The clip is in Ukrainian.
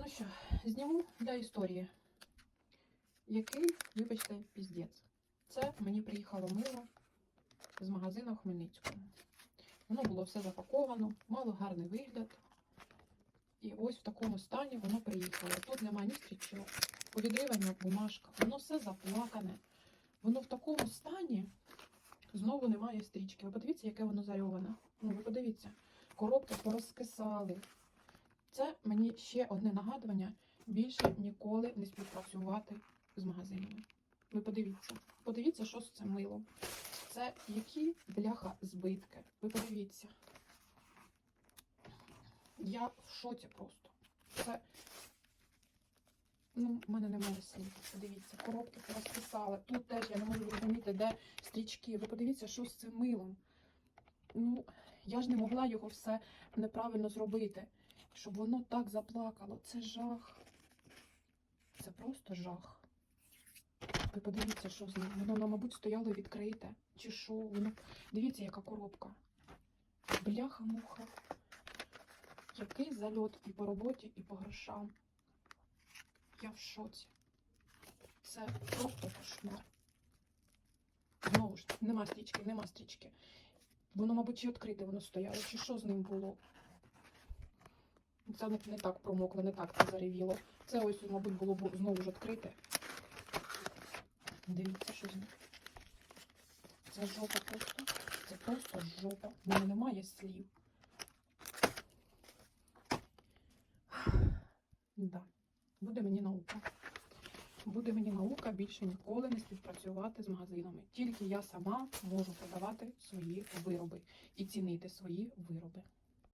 ну що, зніму для історії. Який, вибачте, піздець. Це мені приїхало мило з магазину в Хмельницькому. Воно було все запаковано, мало гарний вигляд. І ось в такому стані воно приїхало. Тут немає ні стрічок, повідривання бумажка, воно все заплакане. Воно в такому стані знову немає стрічки. Ви подивіться, яке воно зарьоване. Ну, ви подивіться, коробки порозкисали. Це мені ще одне нагадування більше ніколи не співпрацювати з магазинами. Ви подивіться, подивіться, що з цим милом. Це які бляха збитки. Ви подивіться. Я в шоці просто. Це. Ну, в мене немає слів. Подивіться, коробки розписали. Тут теж я не можу зрозуміти, де стрічки. Ви подивіться, що з цим милом. Ну, я ж не могла його все неправильно зробити, щоб воно так заплакало. Це жах. Це просто жах. Ви подивіться, що з ним. Воно, мабуть, стояло відкрите. Чи що? Воно... Дивіться, яка коробка. Бляха-муха. Який зальот і по роботі, і по грошам. Я в шоці. Це просто кошмар. Знову ж, нема стрічки, нема стрічки. Воно, мабуть, чи відкрите воно стояло, чи що з ним було. Це не, так промокло, не так це заревіло. Це ось, мабуть, було б знову ж відкрите. Дивіться, що з. Це жопа просто. Це просто жопа. В мене немає слів. Да. Буде мені наука. Буде мені наука більше ніколи не співпрацювати з магазинами. Тільки я сама можу продавати свої вироби і цінити свої вироби.